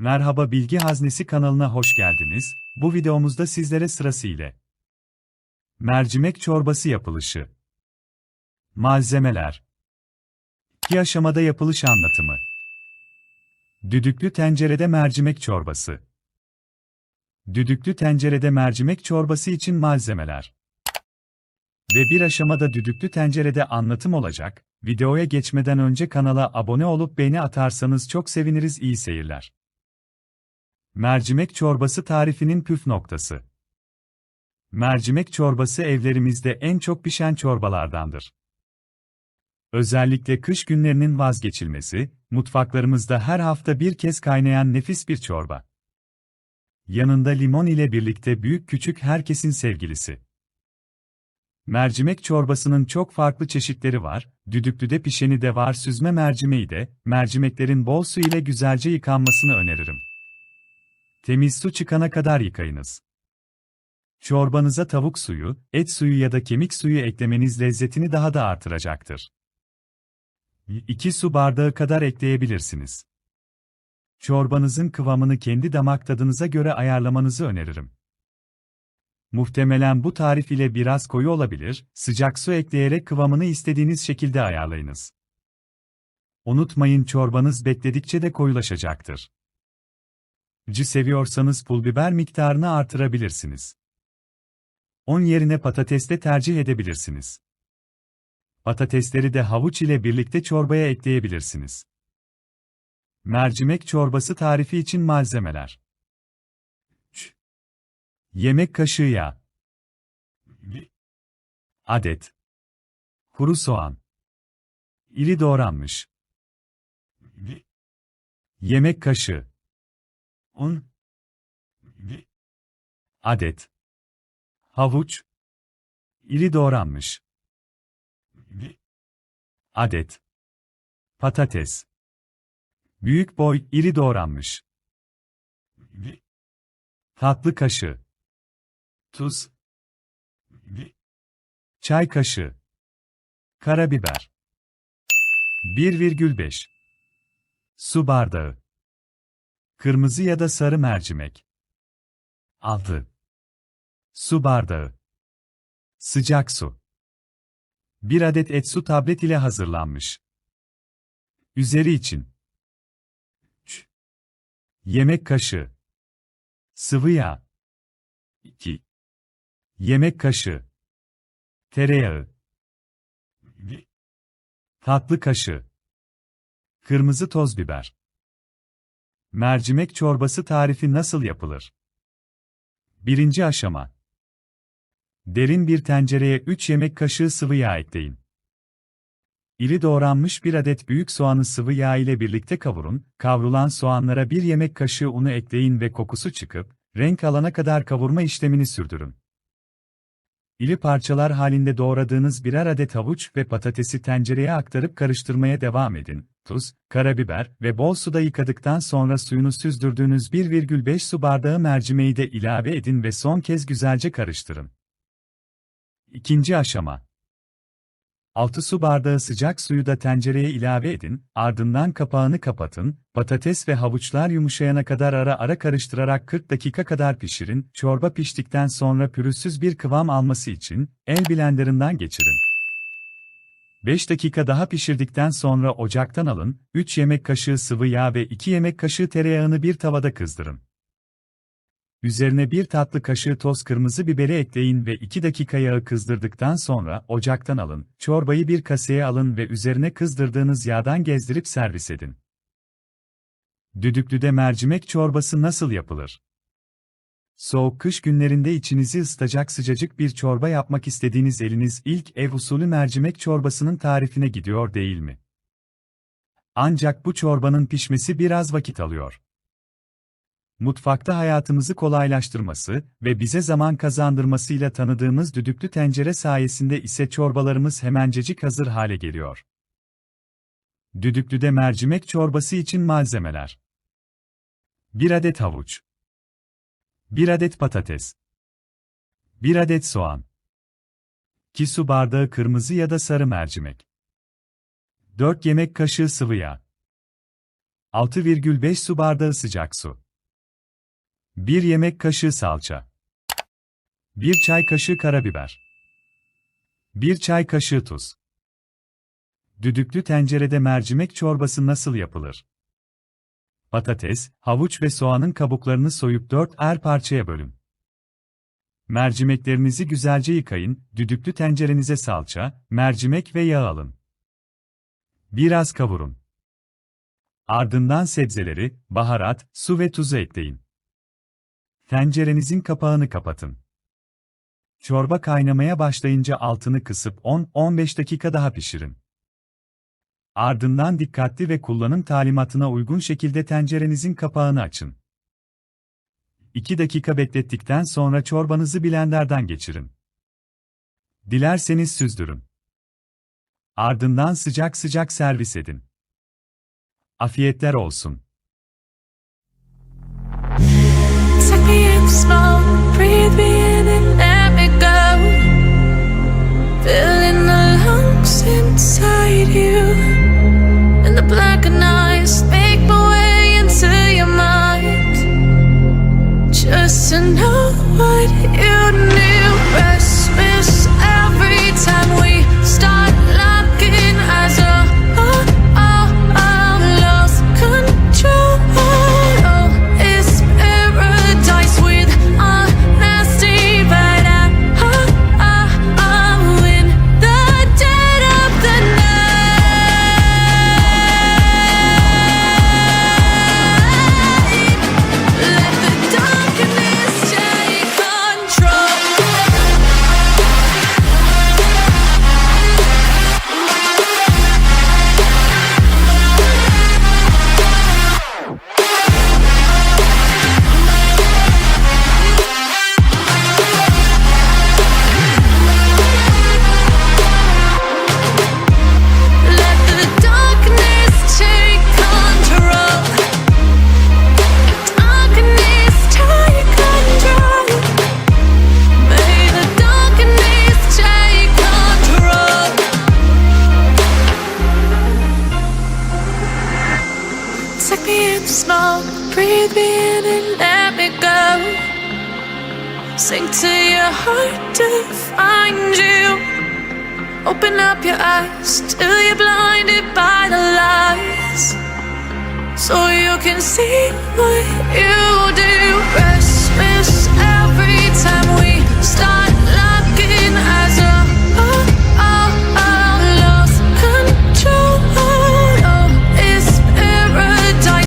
Merhaba Bilgi Haznesi kanalına hoş geldiniz. Bu videomuzda sizlere sırasıyla mercimek çorbası yapılışı, malzemeler, iki aşamada yapılış anlatımı, düdüklü tencerede mercimek çorbası, düdüklü tencerede mercimek çorbası için malzemeler ve bir aşamada düdüklü tencerede anlatım olacak. Videoya geçmeden önce kanala abone olup beğeni atarsanız çok seviniriz iyi seyirler. Mercimek çorbası tarifinin püf noktası. Mercimek çorbası evlerimizde en çok pişen çorbalardandır. Özellikle kış günlerinin vazgeçilmesi, mutfaklarımızda her hafta bir kez kaynayan nefis bir çorba. Yanında limon ile birlikte büyük küçük herkesin sevgilisi. Mercimek çorbasının çok farklı çeşitleri var, düdüklüde pişeni de var süzme mercimeği de, mercimeklerin bol su ile güzelce yıkanmasını öneririm. Temiz su çıkana kadar yıkayınız. Çorbanıza tavuk suyu, et suyu ya da kemik suyu eklemeniz lezzetini daha da artıracaktır. 2 su bardağı kadar ekleyebilirsiniz. Çorbanızın kıvamını kendi damak tadınıza göre ayarlamanızı öneririm. Muhtemelen bu tarif ile biraz koyu olabilir, sıcak su ekleyerek kıvamını istediğiniz şekilde ayarlayınız. Unutmayın çorbanız bekledikçe de koyulaşacaktır. Acı seviyorsanız pul biber miktarını artırabilirsiniz. 10 yerine patates de tercih edebilirsiniz. Patatesleri de havuç ile birlikte çorbaya ekleyebilirsiniz. Mercimek çorbası tarifi için malzemeler. 3. Yemek kaşığı yağ. Adet. Kuru soğan. İri doğranmış. Yemek kaşığı. Un. Adet. Havuç. İri doğranmış. Adet. Patates. Büyük boy, iri doğranmış. Tatlı kaşığı. Tuz. Çay kaşığı. Karabiber. 1,5 Su bardağı. Kırmızı ya da sarı mercimek. 6. Su bardağı. Sıcak su. 1 adet et su tablet ile hazırlanmış. Üzeri için. 3. Yemek kaşığı. Sıvı yağ. 2. Yemek kaşığı. Tereyağı. Tatlı kaşığı. Kırmızı toz biber. Mercimek çorbası tarifi nasıl yapılır? Birinci aşama. Derin bir tencereye 3 yemek kaşığı sıvı yağ ekleyin. İri doğranmış bir adet büyük soğanı sıvı yağ ile birlikte kavurun, kavrulan soğanlara bir yemek kaşığı unu ekleyin ve kokusu çıkıp, renk alana kadar kavurma işlemini sürdürün. İri parçalar halinde doğradığınız birer adet havuç ve patatesi tencereye aktarıp karıştırmaya devam edin. Tuz, karabiber ve bol suda yıkadıktan sonra suyunu süzdürdüğünüz 1,5 su bardağı mercimeği de ilave edin ve son kez güzelce karıştırın. İkinci aşama. 6 su bardağı sıcak suyu da tencereye ilave edin, ardından kapağını kapatın, patates ve havuçlar yumuşayana kadar ara ara karıştırarak 40 dakika kadar pişirin, çorba piştikten sonra pürüzsüz bir kıvam alması için, el blenderından geçirin. 5 dakika daha pişirdikten sonra ocaktan alın, 3 yemek kaşığı sıvı yağ ve 2 yemek kaşığı tereyağını bir tavada kızdırın. Üzerine bir tatlı kaşığı toz kırmızı biberi ekleyin ve 2 dakika yağı kızdırdıktan sonra ocaktan alın. Çorbayı bir kaseye alın ve üzerine kızdırdığınız yağdan gezdirip servis edin. Düdüklüde mercimek çorbası nasıl yapılır? Soğuk kış günlerinde içinizi ısıtacak sıcacık bir çorba yapmak istediğiniz eliniz ilk ev usulü mercimek çorbasının tarifine gidiyor değil mi? Ancak bu çorbanın pişmesi biraz vakit alıyor mutfakta hayatımızı kolaylaştırması ve bize zaman kazandırmasıyla tanıdığımız düdüklü tencere sayesinde ise çorbalarımız hemencecik hazır hale geliyor. Düdüklüde mercimek çorbası için malzemeler. 1 adet havuç. 1 adet patates. 1 adet soğan. 2 su bardağı kırmızı ya da sarı mercimek. 4 yemek kaşığı sıvı yağ. 6,5 su bardağı sıcak su. 1 yemek kaşığı salça. 1 çay kaşığı karabiber. 1 çay kaşığı tuz. Düdüklü tencerede mercimek çorbası nasıl yapılır? Patates, havuç ve soğanın kabuklarını soyup 4 er parçaya bölün. Mercimeklerinizi güzelce yıkayın, düdüklü tencerenize salça, mercimek ve yağ alın. Biraz kavurun. Ardından sebzeleri, baharat, su ve tuzu ekleyin. Tencerenizin kapağını kapatın. Çorba kaynamaya başlayınca altını kısıp 10-15 dakika daha pişirin. Ardından dikkatli ve kullanım talimatına uygun şekilde tencerenizin kapağını açın. 2 dakika beklettikten sonra çorbanızı blenderdan geçirin. Dilerseniz süzdürün. Ardından sıcak sıcak servis edin. Afiyetler olsun. Smoke, breathe me smoke, breathe me in and let me go. Sink to your heart to find you. Open up your eyes till you're blinded by the lies. So you can see what you do.